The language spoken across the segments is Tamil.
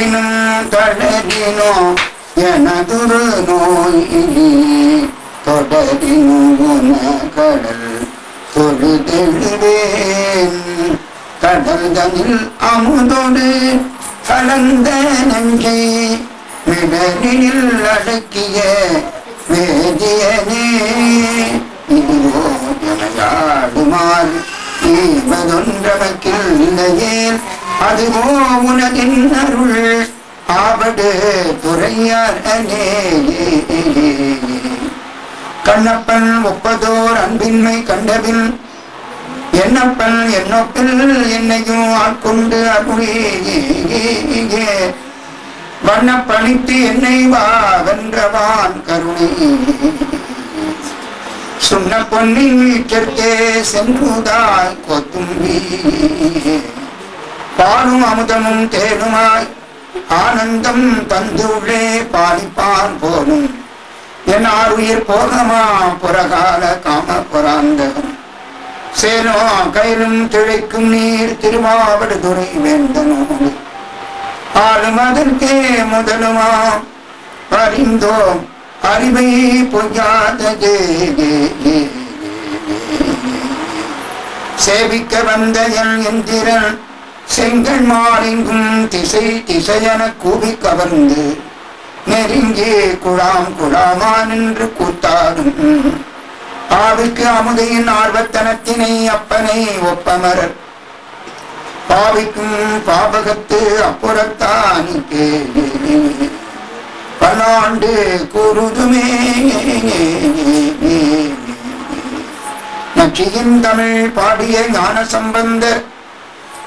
தளரினும் தொடரினோ எனதுரு நோய் இனி உன கடல் தொழுதெழுவேன் கடல் தனில் அமுதோடு கலந்த நஞ்சை மிடரில் அடக்கிய வேதியனே. இதுவோ எனதாடுமாறு ஈவதொன்றமக்கில் இல்லையேல் அது உனதின் அருள் ஆபடு துறையார் அனே. கண்ணப்பன் ஒப்பதோர் அன்பின்மை கண்டபின் என்னப்பன் என்னொப்பில் என்னையும் ஆட்கொண்டு அருளே வண்ணப்பணித்து என்னை வா வென்றவான் கருணை. சுண்ண பொன்னின் வீட்டிற்கே சென்றுதாய் கொத்தும்பி பாலும் அமுதமும் தேனுமாய் ஆனந்தம் தந்துள்ளே பாலிப்பான் போனும் என் ஆறுயிர் போகமா புறகால காம புறாந்தகம். சேனோ கயிறும் திளைக்கும் நீர் திருமாவடு திருமாவடுதுறை வேந்தனோ ஆளும் அதற்கே முதலுமா? அறிந்தோம் அறிவை பொய்யாத சேவிக்க வந்த என் எந்திரன் செங்கல் மாறெங்கும் திசை திசையன கூவி கவர்ந்து நெருங்கி குழாம் குழாமா நின்று கூத்தாடும். பாவிக்கு அமுதையின் ஆர்வத்தனத்தினை அப்பனை ஒப்பமரர் பாவிக்கும் பாபகத்து அப்புறத்தானிக்கே பல்லாண்டு கூறுதுமே நச்சியின் தமிழ் பாடிய ஞான சம்பந்தர்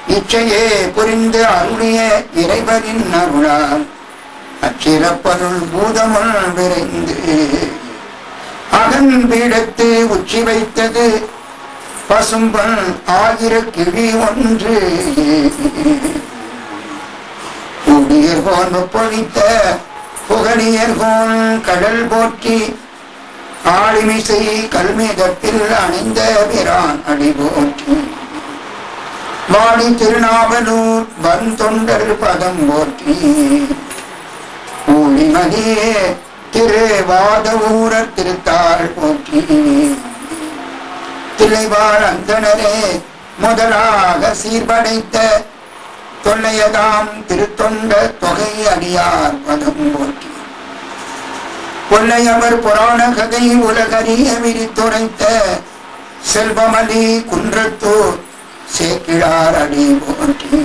இச்சையே புரிந்து அருளிய இறைவனின் அருளால் அச்சிறப்பருள் பூதமுள் விரைந்து. அகன் பீடத்து உச்சி வைத்தது பசும்பன் ஆகிற கிழி ஒன்று. புடியர்கோன் ஒப்பொழித்த புகழியர்கோன் கடல் போற்றி ஆளிமிசை கல்மிதத்தில் அணிந்த பிரான் அடி போற்றி. வாடி திருநாவலூர் வந்தொண்டர் பதம் போற்றி. ஊழிமதியே திரு வாதவூரர் திருத்தாள் போற்றி. திளைவாழ் அந்தனரே முதலாக சீர்படைத்த தொல்லையதாம் திருத்தொண்ட தொகை அடியார் பதம் போற்றி. கொள்ளையவர் புராண கதை உலகறிய விரித்துரைத்த செல்வமலி குன்றத்தூர் சேக்கிழார் அடி போற்றி.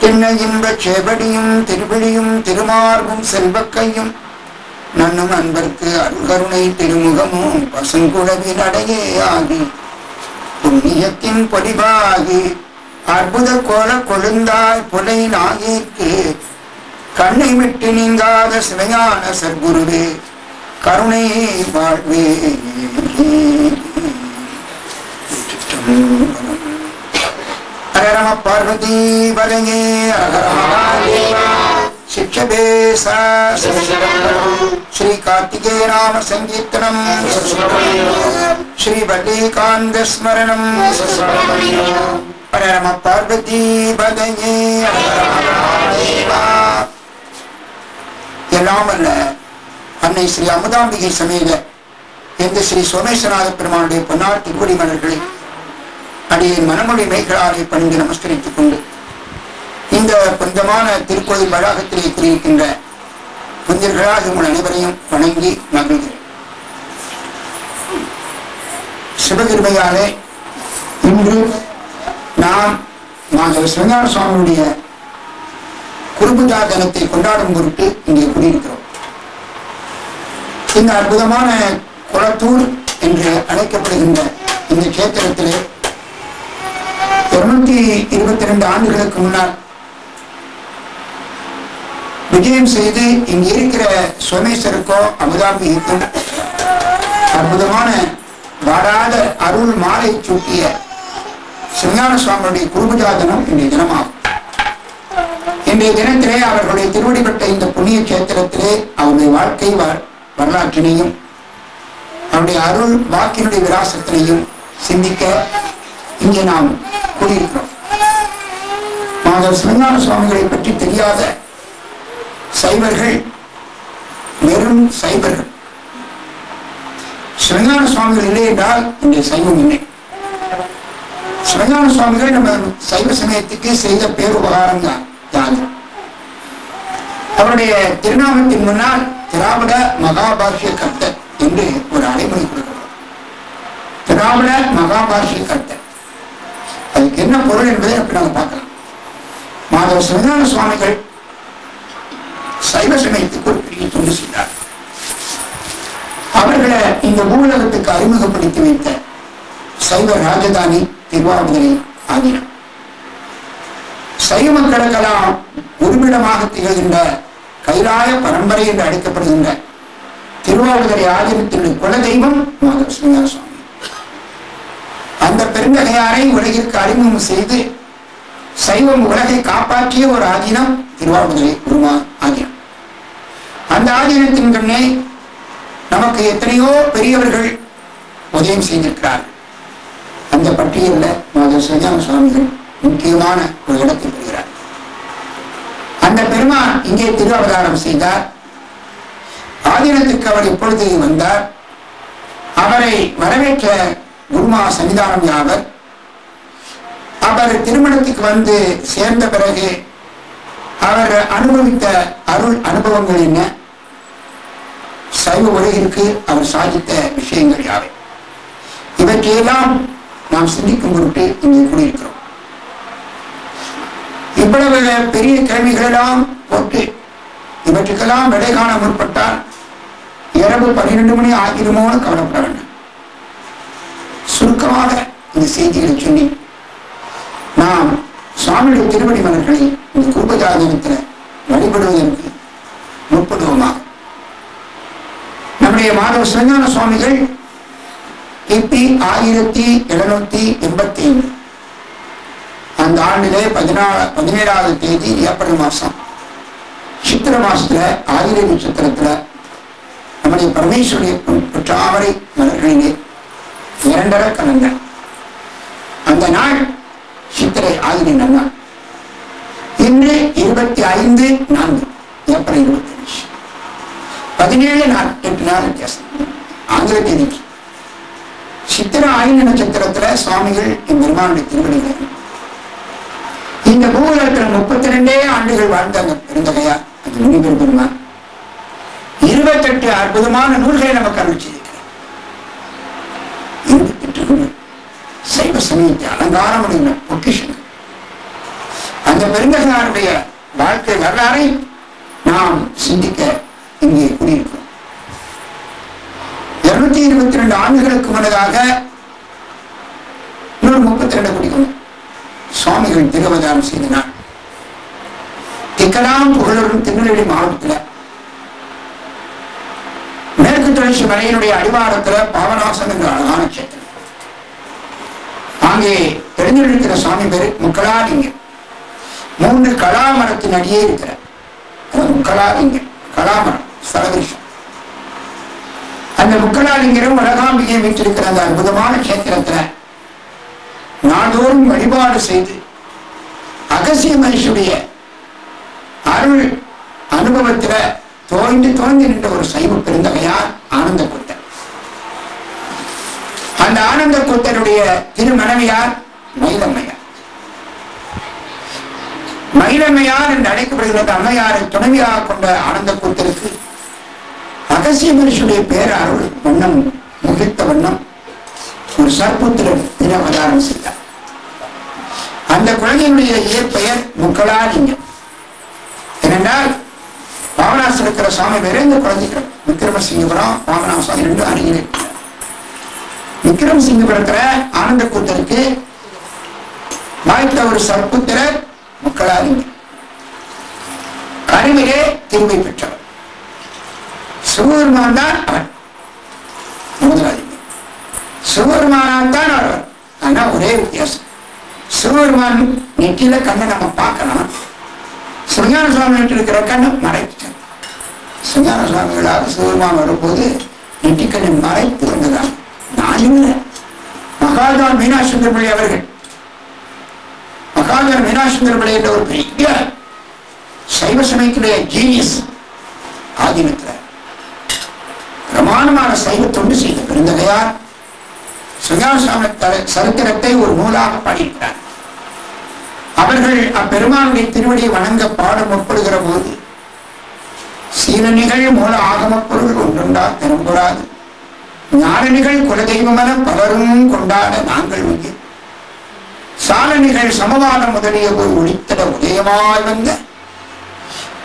திண்ணையின்ப இன்பச் சேவடியும் திருவிழியும் திருமார்பும் செல்வக்கையும் நன்னும் அன்பர்க்கு அருள்கருணை திருமுகமும் பசுங்குழவி நடையே ஆகி புண்ணியத்தின் பொடிவாகி அற்புத கோல கொழுந்தாய் புலை நாயிற்கு கண்ணை விட்டு நீங்காத சிவையான சர்க்குருவே கருணையை வாழ்வே. ஹரஹ பார்வதி பதங்கே शिक्षभे श्री कार्तिकेय नाम संकीर्तनम श्री बल्लीकांत स्मरणम परम पार्वती भदये எல்லாம் அல்ல. அன்னை ஸ்ரீ அமுதாம்பிகை சமேத எந்த ஸ்ரீ சோமேஸ்வரநாத பெருமானுடைய பொன்னார் திருவடி மலர்களை அடியை மனமொழி மேய்களாரை பணிந்து நமஸ்கரித்துக் கொண்டு இந்த புனிதமான திருக்கோயில் வளாகத்திலே கூறியிருக்கின்ற புனிதர்களாக உங்கள் அனைவரையும் வணங்கி மகிழ்கிறேன். சிவகிருமையாலே இன்று நாம் நாங்கள் சிவஞான சுவாமியுடைய குருபுஜா தினத்தை கொண்டாடும் பொருட்டு இங்கே கூடியிருக்கிறோம். இந்த அற்புதமான குளத்தூர் என்று அழைக்கப்படுகின்ற இந்த கேத்திரத்திலே தொண்ணூத்தி இருபத்தி ரெண்டு ஆண்டுகளுக்கு முன்னால் விஜயம் செய்து இங்க இருக்கிற சோமேஸ்வருக்கோ அமுதாம்பிக்கும் அற்புதமான வாடாத அருள் மாலை சூட்டிய சிங்கான சுவாமியுடைய குருபுஜாதனம் இன்றைய தினமாகும். இன்றைய தினத்திலே அவர்களுடைய திருவடிப்பட்ட இந்த புண்ணிய கேத்திரத்திலே அவருடைய வாழ்க்கை வரலாற்றினையும் அவருடைய அருள் வாக்கினுடைய விராசத்தினையும் சிந்திக்க இங்கே நாம் கூடியிருக்கிறோம் மாதவ சிவஞான சுவாமிகளை பற்றி தெரியாத சைவர்கள் வெறும் சைவர்கள். சிவஞான சுவாமிகள் இல்லை என்றால் இங்கே சைவம் இல்லை. சிவஞான சுவாமிகள் நம்ம சைவ சமயத்துக்கு செய்த பேருபகாரம் தான் யாது அவருடைய திருநாமத்தின் முன்னால் திராவிட மகாபாஷ்ய கர்த்தர் என்று ஒரு அடைமொழி கொடுக்கிறார் திராவிட மகாபாஷ்ய கர்த்தர். அதுக்கு என்ன பொருள் என்பதை அப்படி நாங்கள் பார்க்கலாம். மாதவ சிவஞான சுவாமிகள் சைவ சமயத்துக்கு ஒரு பெரிய தொண்டு செய்தார். அவர்களை இந்த பூலகத்துக்கு அறிமுகப்படுத்தி வைத்த சைவ ராஜதானி திருவாரூரை ஆகினார். சைவ மக்களுக்கெல்லாம் உருமிடமாக திகழ்கின்ற கைலாய பரம்பரை என்று அழைக்கப்படுகின்ற திருவாரூரை ஆதரித்துள்ள குலதெய்வம் மாதவ சிவஞான சுவாமி. பெருந்தகையாரை உலகிற்கு அறிமுகம் செய்து சைவம் உலகை காப்பாற்றிய ஒரு ஆதீனம் திருவாவூரை குருமா ஆதீனம். அந்த ஆதீனத்தின் கண்ணே நமக்கு எத்தனையோ பெரியவர்கள் உதயம் செய்திருக்கிறார்கள் அந்த பட்டியலில் மாதவ சிவஞான சுவாமிகள் முக்கியமான ஒரு இடத்தில் வருகிறார். அந்த பெருமான் இங்கே திரு அவதாரம் செய்தார். ஆதீனத்துக்கு அவர் இப்பொழுது வந்தார்? அவரை வரவேற்ற குருமா சன்னிதானம் யாவர்? அவர் திருமணத்துக்கு வந்து சேர்ந்த பிறகு அவர் அனுபவித்த அருள் அனுபவங்கள் என்ன? சைவ உலகிற்கு அவர் சாதித்த விஷயங்கள் யாவை? இவற்றையெல்லாம் நாம் சிந்திக்கும் பொருட்டு இங்கே கூடியிருக்கிறோம். இவ்வளவு பெரிய கேள்விகளெல்லாம் போட்டு இவற்றுக்கெல்லாம் விடை காண முற்பட்டால் இரவு பன்னிரண்டு மணி ஆகிருமோன்னு கவலைப்பட வேண்டும். சுருக்கமாக இந்த செய்திகளை சொல்லி நாம் சுவாமியுடைய திருவடி மலர்களை இந்த குருபஜாதனத்தில் வழிபடுவதற்கு முற்படுவோமாக. நம்முடைய மாதவ சிவஞான சுவாமிகள் கிபி ஆயிரத்தி எழுநூத்தி எண்பத்தி ஏழு அந்த ஆண்டிலே பதினாலு பதினேழாவது தேதி ஏப்ரல் மாசம் சித்திர மாசத்துல ஆயிர நட்சத்திரத்துல நம்முடைய பரமேஸ்வரிய தாமரை மலர்களிலே இரண்டரை கலந்த அந்த நாள் சித்திரை ஆயிர நாள் இன்று இருபத்தி ஐந்து நான்கு ஏப்ரல் இருபத்தி அஞ்சு பதினேழு நாள் எட்டு நாள் வித்தியாசம். ஆங்கில தேதிக்கு சித்திர ஆயுத நட்சத்திரத்துல சுவாமிகள் பெருமானுடைய திருவடிகள். இந்த பூவுலகத்தில் முப்பத்தி ரெண்டே ஆண்டுகள் வாழ்ந்தாங்க பெருந்தகையா அது முனிவர் பெருமா இருபத்தெட்டு அற்புதமான நூல்களை நமக்கு அனுப்பிச்சு செய்திருக்கிறார் இருபத்தெட்டு நூல் சைவ அலங்காரம் அலங்காரமுடைய பொக்கிஷன் அந்த பெருந்தகையாருடைய வாழ்க்கை வரலாறை நாம் சிந்திக்க இங்கே கூடியிருக்கிறோம் இருநூத்தி இருபத்தி ரெண்டு ஆண்டுகளுக்கு முன்னதாக இன்னொரு முப்பத்தி ரெண்டு குடிக்கும் சுவாமிகள் திருவதாரம் செய்தனார். திக்கலாம் புகழரும் திருநெல்வேலி மாவட்டத்தில். மேற்கு தொடர்ச்சி மலையினுடைய அடிவாரத்தில் பாவநாசம் என்ற அழகான கஷேத்திரம். அங்கே தெரிஞ்சிருக்கிற சுவாமி பேரு முக்கலாலிங்கம். மூன்று கலாமரத்தின் அடியே இருக்கிற முக்கலாலிங்கம் கலாமரம் சலகிருஷ்ணன் அந்த முக்கலாலிங்கரும் வடகாம்பிகை வீட்டிருக்கிற அந்த அற்புதமான கஷேத்திரத்துல நாள்தோறும் வழிபாடு செய்து அகசிய மனுஷுடைய அருள் அனுபவத்துல தோய்ந்து தோய்ந்து நின்ற ஒரு சைவ பெருந்தகையார் ஆனந்தப்படும் அந்த ஆனந்த கூத்தருடைய திருமனைவியார் மயிலம்மையார். மயிலம்மையார் என்று அழைக்கப்படுகிறது அம்மையாரை துணைவியாக கொண்ட ஆனந்த கூத்தருக்கு அகசிய மனுஷனுடைய பேர் அருள் வண்ணம் முகித்த வண்ணம் ஒரு சர்ப்புத்திரன் தின அவதாரம் செய்தார். அந்த குழந்தையினுடைய இயற்பெயர் முக்கலாலிங்கம். ஏனென்றால் பாவனாசம் இருக்கிற சுவாமி பேரு இந்த குழந்தைகள் விக்ரமசிங்கபுரம் பாவனாசம் ரெண்டு அருகில் இருக்கிறார் விக்ரமசிங்கபுரத்துல ஆனந்த கூத்தருக்கு வாய்த்த ஒரு சர்ப்புத்திரர் மக்களாதி கருமையே திரும்பி பெற்றவர். சிவபெருமான் தான் அவன். முதலாளிங்க சிவபெருமானால் தான் அவர் ஆனா ஒரே வித்தியாசம். சிவபெருமான் நெற்றியில கண்ணை நம்ம பார்க்கலாம் சுஞான சுவாமி இருக்கிற கண்ணை மறைச்சிட்டார் சுஞான சுவாமிகளாக சிவபெருமான் வரும்போது நெற்றிக்கண்ணை மறைத்து வந்ததாக நான் இல்லை மகாதான் மீனாட்சி அவர்கள். மகாதான் மீனாசுந்தர பிள்ளை என்ற ஒரு பெரிய சைவ சமயத்துடைய ஜீனியஸ் ஆதீனத்துல பிரமாணமான சைவ தொண்டு செய்த பெருந்தகையார் சுகாசாம சரித்திரத்தை ஒரு நூலாக பாடியிருக்கிறார். அவர்கள் அப்பெருமானுடைய திருவடியை வணங்க பாட முற்படுகிற போது சீன நிகழ்வு மூல ஆகமப் பொருள் ஒன்றுண்டா பெரும்புறாது ஞானனிகள் குலதெய்வமென பலரும் கொண்டாட நாங்கள் உயிர் சாலனிகள் சமவாதம் முதலிய ஒரு ஒளித்தட உதயமாய் வந்த.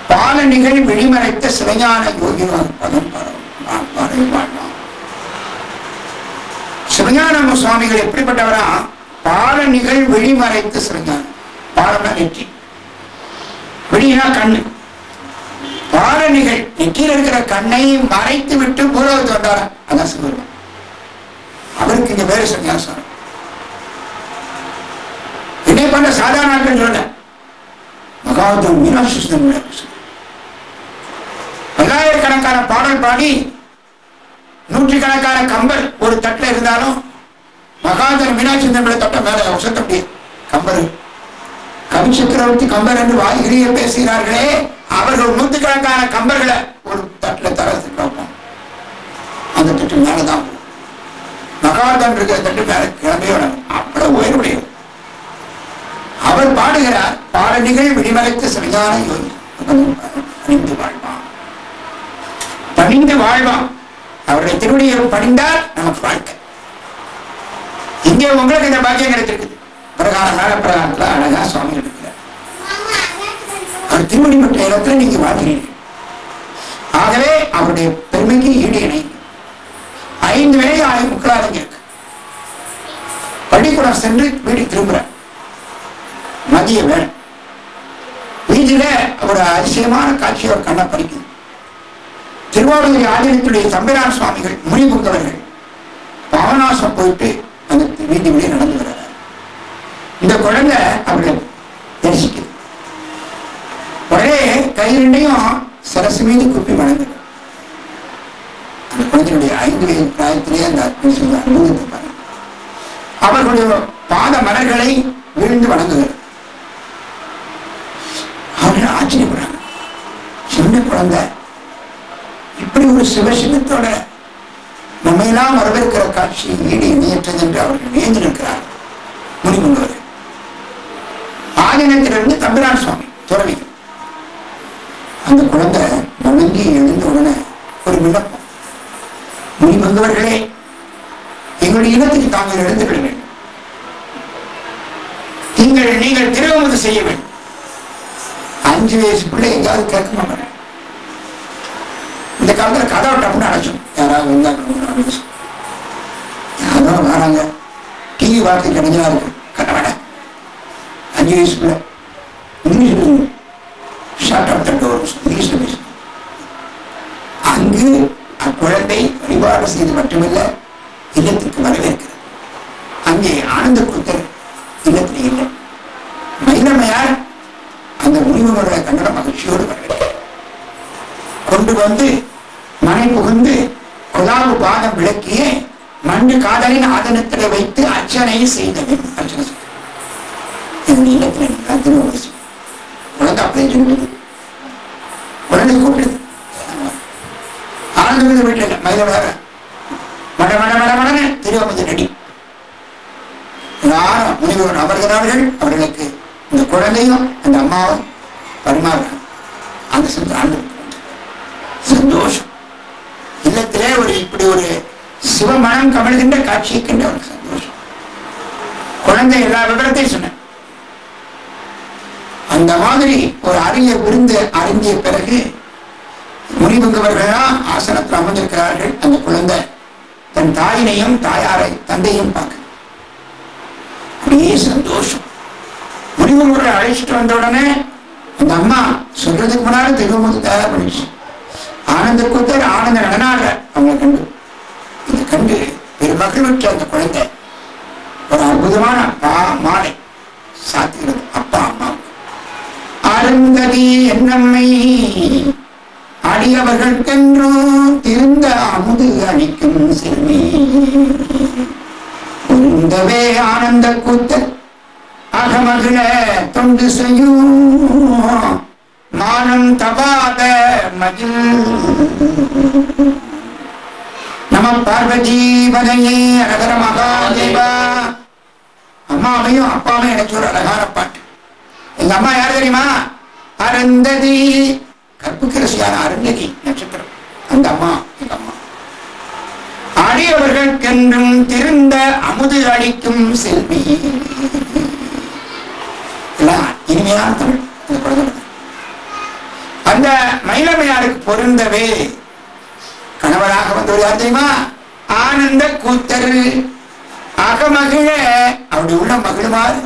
பாலனிகள் வெளிமறைத்த சிவஞான யோகிவார் பதம் சிவஞான சுவாமிகள் எப்படிப்பட்டவரா? பாலனிகள் வெளிமறைத்த சிவஞானம். பாலனா நெற்றி. வெளியினா கண்ணு. பாலனிகள் நெற்றியில் இருக்கிற கண்ணை மறைத்து விட்டு பூலோகத்தை வந்தாரா? அதான் சிவருமான் அவருக்கு இங்க வேறு சன்னியாசம் இதே பண்ண சாதாரண ஆட்கள் சொல்ல மகாவதம் மீனாட்சி சுந்தரம் பல்லாயிரக்கணக்கான பாடல் பாடி நூற்றுக்கணக்கான கம்பர் ஒரு தட்டுல இருந்தாலும் மகாதர் மீனாட்சி சுந்தரம் தொட்ட மேல உசத்த முடியாது. கம்பர். கவி சக்கரவர்த்தி கம்பர் என்று வாயிலேயே பேசுகிறார்களே அவர்கள் நூற்றுக்கணக்கான கம்பர்களை ஒரு தட்டுல தரத்துக்கு வைப்போம் அந்த தட்டு மேலே தான். மகாதன் இருக்கிற தட்டு மேலே கிளம்பி வரணும் அவ்வளவு உயர்வுடையது அவர் பாடுகிறார் பாடணிகள் விடிமலைத்து சரியான யோகி. பணிந்து வாழ்வான். பணிந்து வாழ்வான். அவருடைய திருவடியை பணிந்தால் நமக்கு வாழ்க்கை. இங்கே உங்களுக்கு இந்த பாக்கியம் கிடைச்சிருக்குது பிரகாரம் மேல பிரகாரத்துல அழகா சுவாமி இருக்கிறார். அவர் திருவடி மற்ற இடத்துல நீங்க வாழ்கிறீர்கள். ஆகவே அவருடைய பெருமைக்கு ஈடு இணை ஐந்து வேலையும் ஆயிரம் முக்களாக இருக்கு பள்ளிக்கூடம் சென்று வீடு திரும்புற மதிய வேலை. வீதியில ஒரு அதிசயமான காட்சி அவர் கண்ணை படிக்கும். திருவாரூர் ஆதீனத்துடைய தம்பிரான் சுவாமிகள் முனிபுங்கவர்கள் பாவனாசம் போயிட்டு அந்த வீதி வழியே நடந்து வர்றார். இந்த குழந்தை அவர்கள் தரிசிக்குது. உடனே கை ரெண்டையும் சரசு மீது குப்பி வணங்குது அந்த குழந்தையுடைய ஐந்து வயது பிராயத்திலே அந்த அனுபவத்தை அனுபவித்திருப்பார் அவர்களுடைய பாத மலர்களை விழுந்து வணங்குகிறது அவர்கள் ஆச்சரியப்படுறாங்க. சின்ன குழந்தை. இப்படி ஒரு சிவசிவத்தோட நம்மையெல்லாம் வரவேற்கிற காட்சி ஈடு இணையற்றது என்று அவர்கள் வியந்து நிற்கிறார் முடிவுள்ளவர் ஆதீனத்திலிருந்து தம்பிரான் சுவாமி துறவி. அந்த குழந்தை வணங்கி எழுந்த உடனே ஒரு விண்ணப்பம் முனிமுங்கவர்களே எங்களுடைய இனத்துக்கு தாங்கள் எழுந்து விட வேண்டும் நீங்கள் நீங்கள் திருவமது செய்ய வேண்டும். அஞ்சு வயசு பிள்ளை எங்காவது கேட்க மாட்டாங்க. இந்த கதை கதவை டப்புன்னு அடைச்சோம் யாராவது வந்தாங்க யாரோ வராங்க. டிவி வார்த்தை கிடைஞ்சா இருக்கு. கட்டவேட அஞ்சு வயசு பிள்ளை. இங்கிலீஷ் ஷார்ட் ஆஃப் த வரும் இங்கிலீஷ்ல பேசு. அங்கு அக்குழந்தை வழிபாடு செய்து மட்டுமல்ல இல்லத்திற்கு வரவேற்கிறது அங்கே ஆனந்த கூத்தர் இல்லத்தில் இல்லை. மயிலமையார் அந்த முனிவனுடைய கன்னட மகிழ்ச்சியோடு வரவேற்கிறார் கொண்டு வந்து மனை புகுந்து குலாவு பாதம் விளக்கிய மண்ணு காதலின் ஆதனத்தில் வைத்து அர்ச்சனை செய்தது அர்ச்சனை செய்தார். என்னுடைய அப்படியே சொல்லுது குழந்தை கூப்பிடுது ஆனந்த வீட்டில் இல்லை மயில மட மட மட மட மடன்னு திருவமதி நடி யாரும் முனிவர் அமர்கிறார்கள் அவர்களுக்கு இந்த குழந்தையும் அந்த அம்மாவும் பரிமாறுறாங்க அந்த சந்த ஆண்டு சந்தோஷம். இல்லத்திலே ஒரு இப்படி ஒரு சிவமனம் கமழ்கின்ற காட்சியை கண்ட ஒரு சந்தோஷம். குழந்தை எல்லா விவரத்தையும் சொன்ன. அந்த மாதிரி ஒரு அறிய விருந்து அறிஞ்சிய பிறகு முனிவுங்கவர்களா ஆசனத்தில் அமைஞ்சிருக்கிறார்கள் அந்த குழந்தை. தன் தாயினையும் தாயாரை தந்தையும் பார்க்க. அப்படியே சந்தோஷம். முனிவுங்களை அழைச்சிட்டு வந்த உடனே அந்த அம்மா சொல்றதுக்கு முன்னாடி திரும்ப தயார் பண்ணிடுச்சு ஆனந்த கூத்தர் ஆனந்த நடனாக அவங்க கண்டு. இதை கண்டு பெரு மகிழ்வுற்ற அந்த குழந்தை. ஒரு அற்புதமான பா மாலை சாத்துகிறது அப்பா அம்மா. அருந்ததி என்னம்மை அடியவர்களுக்கென்றோ திருந்த அமுது அளிக்கும் சிறுமி. உந்தவே ஆனந்த கூத்த அகமகிழ தொண்டு செய்யும். மானம் தபாத மகிழ். நம பார்வதி பதையே அழகர மகாதேவா. அம்மாவையும் அப்பாவையும் எனக்கு ஒரு அழகான பாட்டு. எங்க அம்மா யார் தெரியுமா? அருந்ததி கற்புக்கரசியான அருந்ததி நட்சத்திரம். அந்த அம்மா எங்க அம்மா. அடியவர்களுக்கென்றும் திருந்த அமுது அளிக்கும் செல்வி. இனிமையான தமிழ் அந்த மயிலமையாருக்கு பொருந்தவே கணவராக வந்தவர் யார் தெரியுமா? ஆனந்த கூத்தர். அகமகிழ அப்படி உள்ள மகிழ்வார்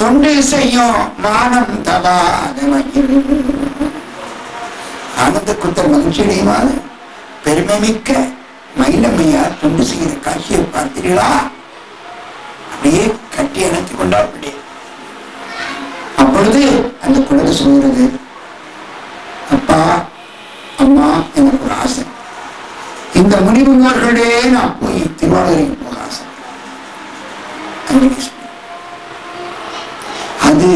தொண்டு செய்யும் மானம் தபாத மகிழ் ஆனந்தக்குத்த கூத்தர் மகிழ்ச்சி பெருமை மிக்க மயிலம்மையார் தொண்டு செய்கிற காட்சியை பார்த்தீர்களா? அப்படியே கட்டி அணைத்து கொண்டார் அப்பொழுது அந்த குழந்தை சொல்கிறது அப்பா அம்மா எனக்கு ஒரு ஆசை. இந்த முனிவர்களே நான் போய் திருவாரூரைக்கு போக ஆசை. அது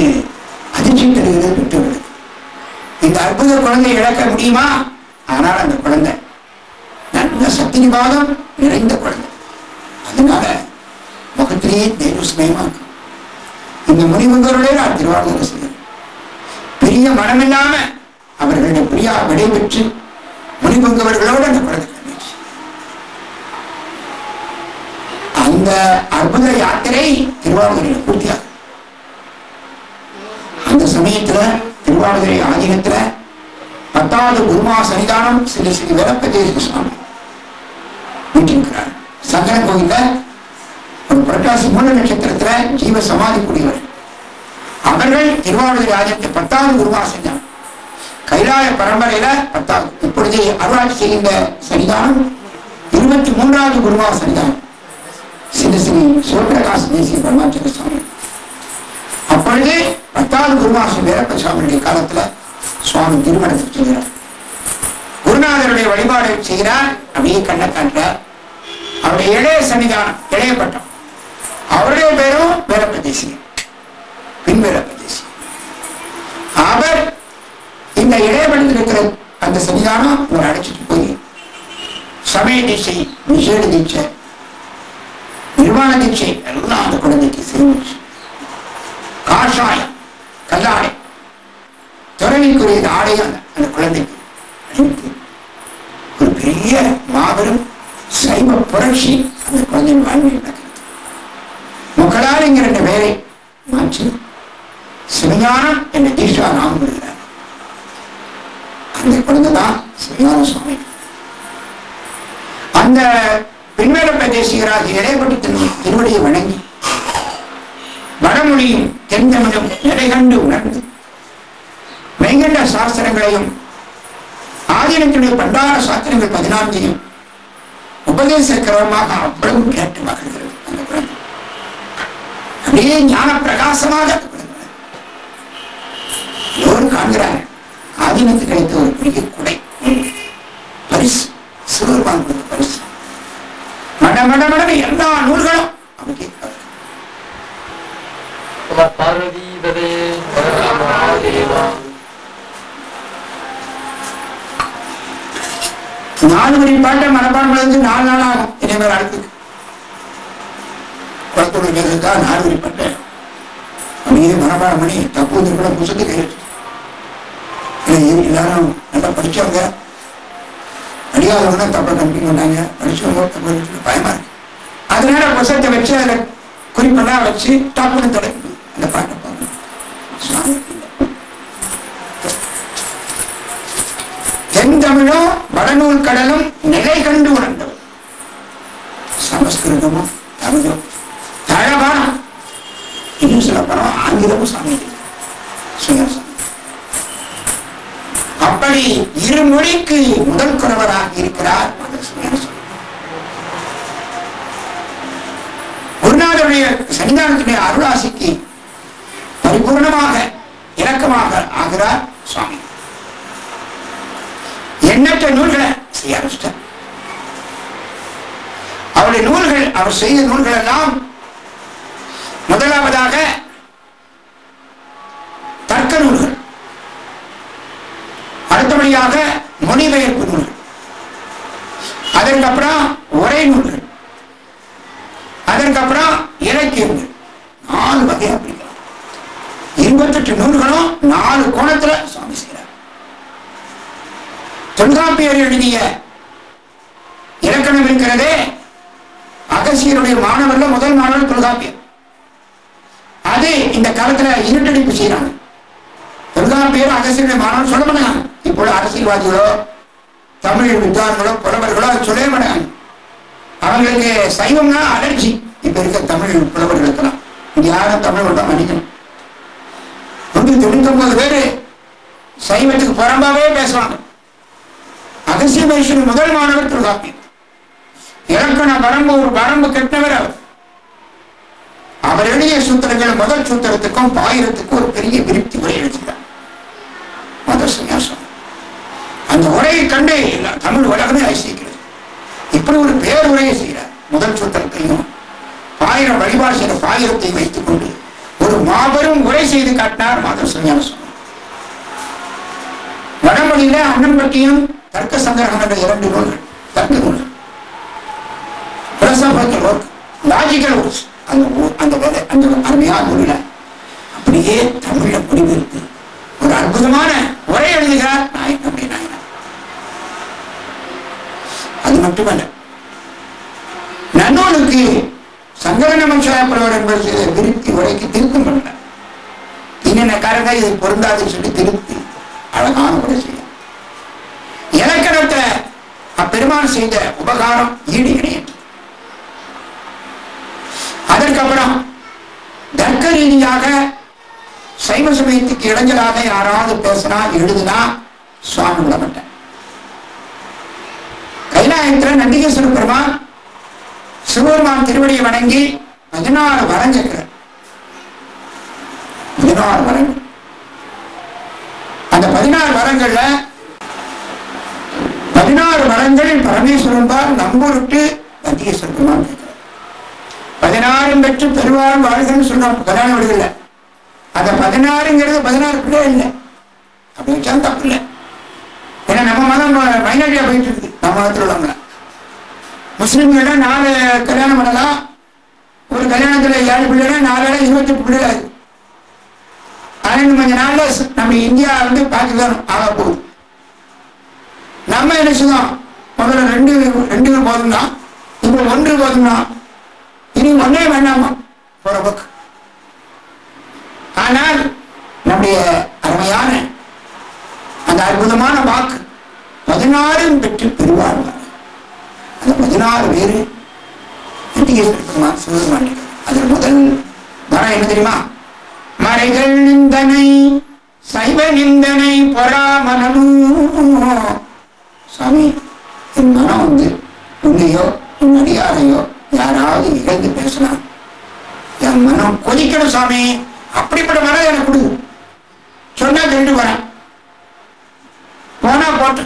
அதிர்ச்சி தருகிறது பெற்றவர்களுக்கு இந்த அற்புத குழந்தை இழக்க முடியுமா? ஆனால் அந்த குழந்தை நல்ல சத்தினிவாதம் நிறைந்த குழந்தை. அதனால முகத்திலேயே தெய்வஸ்மயமா இருக்கும் இந்த முனிவங்களோட நான் திருவாரூர் செய்கிறேன் பெரிய மனமில்லாம அவர்களுடைய பிரியா விடைபெற்று முனிவங்கவர்களோடு அந்த குழந்தை அந்த அற்புத யாத்திரை திருவாரூரில் பூர்த்தியாகும். அந்த சமயத்துல திருவாரூரை ஆதீனத்துல பத்தாவது குருமா சன்னிதானம் ஸ்ரீ ஸ்ரீ வீரப்பதேசி சுவாமி வீட்டிருக்கிறார் சங்கர கோயில்ல ஒரு புரட்டாசி மூல நட்சத்திரத்துல ஜீவ சமாதி கூடியவர். அவர்கள் திருவாரூர் ஆதீனத்தை பத்தாவது குருமா செஞ்சாங்க கைலாய பரம்பரையில பத்தாவது இப்பொழுது அருளாட்சி செய்கின்ற சன்னிதானம் இருபத்தி மூன்றாவது குருமா சன்னிதானம். ஸ்ரீ ஸ்ரீ சிவபிரகாஷ் தேசிய பரமாச்சர சுவாமி. அப்பொழுது பத்தாவது குருமாசி வீரப்ப சுவாமியுடைய காலத்துல சுவாமி திருமணத்துக்கு செய்கிறார் குருநாதருடைய வழிபாடு செய்கிறார். அப்படியே கண்ணை காட்டுறார் அவருடைய இளைய சன்னிதானம் இளைய பட்டம். அவருடைய பேரும் வீரப்ப தேசியம் பின் அவர் இந்த இளையபடத்தில் இருக்கிற அந்த சன்னிதானம் இவர் அழைச்சிட்டு போய் சமய தீட்சை விசேட தீட்சை நிர்வாண தீட்சை எல்லாம் அந்த குழந்தைக்கு சேமிச்சு. காஷாயம். கல்லாடை துறவிக்குரிய ஆடை அந்த குழந்தைக்கு ஒரு பெரிய மாபெரும் சைவ புரட்சி அந்த குழந்தையின் வாழ்வில் நடக்கிறது இங்க ரெண்டு பெயரை மாற்றி சிவஞானம் என்ற தீஷா நாமம் விடுகிறார் அந்த குழந்தை தான் சிவஞான சுவாமி. அந்த பின்மேல பிரதேசிகராக இடைப்பட்டு திருவடியை வணங்கி வடமொழியும் தென்தமிழும் நிலை கண்டு உணர்ந்து. மெய்கண்ட சாஸ்திரங்களையும் ஆதீனத்துடைய பண்டார சாஸ்திரங்கள் பதினான்கையும் உபதேசக்கிரமமாக அவ்வளவு கேட்டு மகிழ்கிறது அந்த குழந்தை அப்படியே ஞான பிரகாசமாக எல்லோரும் கிடைத்த ஒரு பெரிய குடை. பரிசு சிறுவர் கொடுத்த பரிசு. மட மட மடன்னு எல்லா நூல்களும் அவங்க கேட்கிறார் நாலு மணி பாட்டை மனப்பாடம் வந்து நாலு நாள் ஆகும் இனிமேல் அடுத்துக்கு குளத்தோடு கேட்கறதுக்கா நாலு மணி பாட்டை அப்படியே மனப்பாடம் பண்ணி தப்பு வந்து கூட புசத்து கையெழுத்து. இல்லை எல்லாரும் நல்லா படிச்சவங்க. படிக்காதவங்க தப்பை கண்டிக்க பண்ணாங்க படிச்சவங்க தப்பு பயமா இருக்கு. அதனால புசத்தை வச்சு அதில் குறிப்பெல்லாம் வச்சு டப்புன்னு தொடங்கி அந்த பாட்டை பார்க்கணும் சுவாமி தென்தமிழும் வடநூல் கடலும் நிலை கண்டு உணர்ந்தவர் சமஸ்கிருதமும் தமிழும் தழவா இன்னும் சில படம் ஆங்கிலமும் சாமி. அப்படி இரு மொழிக்கு முதல் குறவராக இருக்கிறார் அந்த சுயசம் குருநாதருடைய சன்னிதானத்துடைய அருளாசிக்கு பூர்ணமாக இறக்கமாக ஆகிறார் சுவாமி. எண்ணற்ற நூல்களை செய்ய ஆரம்பிச்சிட்டார். அவருடைய நூல்கள் அவர் செய்த நூல்கள் எல்லாம் முதலாவதாக தர்க்க நூல்கள். அடுத்தபடியாக மொழிபெயர்ப்பு நூல்கள். அதற்கப்புறம் உரை நூல்கள். அதற்கப்புறம் இலக்கியங்கள் நாலு வகை அப்படி இருபத்தெட்டு நூல்களும் நாலு கோணத்துல சுவாமி செய்கிறார். தொல்காப்பியர் எழுதிய இலக்கணம் இருக்கிறதே அகசியருடைய மாணவர்ல முதல் மாணவர் தொல்காப்பியர். அது இந்த காலத்துல இருட்டடிப்பு செய்யறாங்க தொல்காப்பியர் அகசியருடைய மாணவர் சொல்ல மாட்டாங்க. இப்பொழுது அரசியல்வாதிகளோ தமிழ் வித்வான்களோ புலவர்களோ அது சொல்லவே மாட்டாங்க. அவங்களுக்கு சைவம்னா அலர்ஜி. இப்ப இருக்க தமிழ் புலவர்களுக்கெல்லாம். யாரும் தமிழ் மட்டும் மன்னிக்கணும். வந்து தொண்ணூத்தொன்பது பேர் பேரு சைவத்துக்கு பரம்பாவே பேசுவாங்க. அகசிய மனுஷன் முதல் மாணவர் தொல்காப்பியர் இலக்கண வரம்பு ஒரு வரம்பு கெட்டவர் அவர். அவர் எழுதிய சூத்திரங்கள் முதல் சூத்திரத்துக்கும் பாயிரத்துக்கும் ஒரு பெரிய விருப்தி உரை எழுதினார் மத சன்னியாசம். அந்த உரையை கண்டு தமிழ் உலகமே ஐசிக்கிறது இப்படி ஒரு பேர் உரையை செய்கிறார். முதல் சூத்திரத்தையும் ஆயிரம் வழிபாடு பாயிரத்தையும் வைத்துக் கொண்டு ஒரு மாபெரும் உரை செய்து காட்டினார் மாதர் சன்னியாச சுவாமி வடமொழியில பற்றியும் தர்க்க சங்கரகம் என்ற இரண்டு நூல்கள் தர்க்க நூல்கள். philosophical ஒர்க் லாஜிக்கல் works, அந்த அந்த வேலை அந்த அருமையான நூலில் அப்படியே தமிழ இருக்கு. ஒரு அற்புதமான உரை எழுதுகிறார் நாயன் அப்படி நாயன் அது மட்டுமல்ல நன்னூலுக்கு சங்கரன மனுஷாயப்படுவர் என்பது விருத்தி உரைக்கு திருத்தம் பண்ண. என்னென்ன காரணம் இது பொருந்தாதுன்னு சொல்லி திருத்தி அழகான உரை செய்யும். இலக்கணத்தை அப்பெருமான் செய்த உபகாரம் ஈடு கிடையாது அதற்கப்புறம் தர்க்க ரீதியாக சைவ சமயத்துக்கு இடைஞ்சலாக யாராவது பேசினா எழுதுனா சுவாமி விடமாட்டேன் கைலாயத்துல நண்டிகேஸ்வர பெருமான் சிவபெருமான் திருவடியை வணங்கி பதினாறு வரம் கேட்கிறார் பதினாறு வரங்கள் அந்த பதினாறு வரங்கள்ல பதினாறு வரங்கள் பரமேஸ்வரன் பார் நம்பூருக்கு மத்திய பெருமான் பதினாறும் பெற்று பெருவாரும் வாழ்கன்னு சொல்றோம் பதினாறு விடுதல அந்த பதினாறுங்கிறது பதினாறு பிள்ளை இல்லை. அப்படின்னு வச்சா தப்பு இல்லை. ஏன்னா நம்ம மதம் மைனாரிட்டியா போயிட்டு இருக்கு நம்ம மதத்தில் உள்ளவங்க. முஸ்லிம்கள நாலு கல்யாணம் பண்ணலாம். ஒரு கல்யாணத்தில் ஏழு பிள்ளைனா நாலு இருபத்தி பிள்ளைகள். பிள்ளை ஆகுது ஆனா இன்னும் கொஞ்ச நாள்ல நம்ம இந்தியா வந்து பாகிஸ்தான் ஆக போகுது. நம்ம என்ன செய்வோம் முதல்ல ரெண்டு ரெண்டு போதும் தான் இப்போ ஒன்று போதும் தான் இனி ஒன்றே வேண்டாமா? போகிற பக்கம் ஆனால் நம்முடைய அருமையான அந்த அற்புதமான வாக்கு பதினாறும் பெற்று பெறுவார்கள். அந்த பதினாறு பேர் நந்திகேஸ்வர பெருமான் சிவபெருமான் அது முதல் வரம் என்ன தெரியுமா? மறைகள் நிந்தனை சைவ நிந்தனை பொறாமனும் சாமி என் மனம் வந்து உன்னையோ உன் அடியாரையோ யாராவது இழந்து பேசலாம் என் மனம் கொதிக்கணும் சாமி அப்படிப்பட்ட மனம் எனக்கு கொடு. சொன்னா கேட்டு வரேன் போனா போட்டு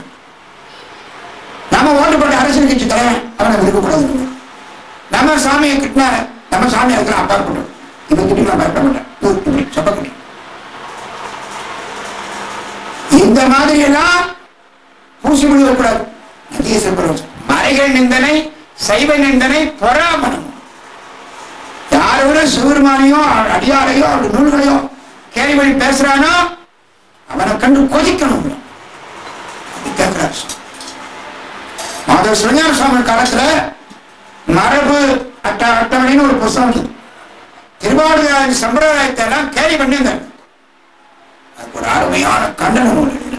நாம ஓட்டு போட்ட அரசியல் கட்சி தலைவன் இருக்கக்கூடாது நம்ம சாமியை கிட்டினா நம்ம சாமியை இருக்கிற அப்பாற்பட்டோம் இவன் கிட்ட நம்ம இருக்க மாட்டேன் இது இந்த மாதிரி எல்லாம் பூசி விடக்கூடாது நந்திகேஸ்வர மறைகள் நிந்தனை சைவ நிந்தனை பொறாமனம் யாரோட சிவருமானையோ அடியாரையோ அவருடைய நூல்களையோ கேள்வி பேசுறானோ அவனை கண்டு கொதிக்கணும் அப்படி கேட்கிறார் அந்த சிவஞான சுவாமி காலத்துல மரபு அட்ட அட்டவணைன்னு ஒரு புஸ்தகம் திருவாரூர் சம்பிரதாயத்தை எல்லாம் கேள்வி பண்ணியிருந்தாங்க அதுக்கு ஒரு அருமையான கண்டனம் ஒன்று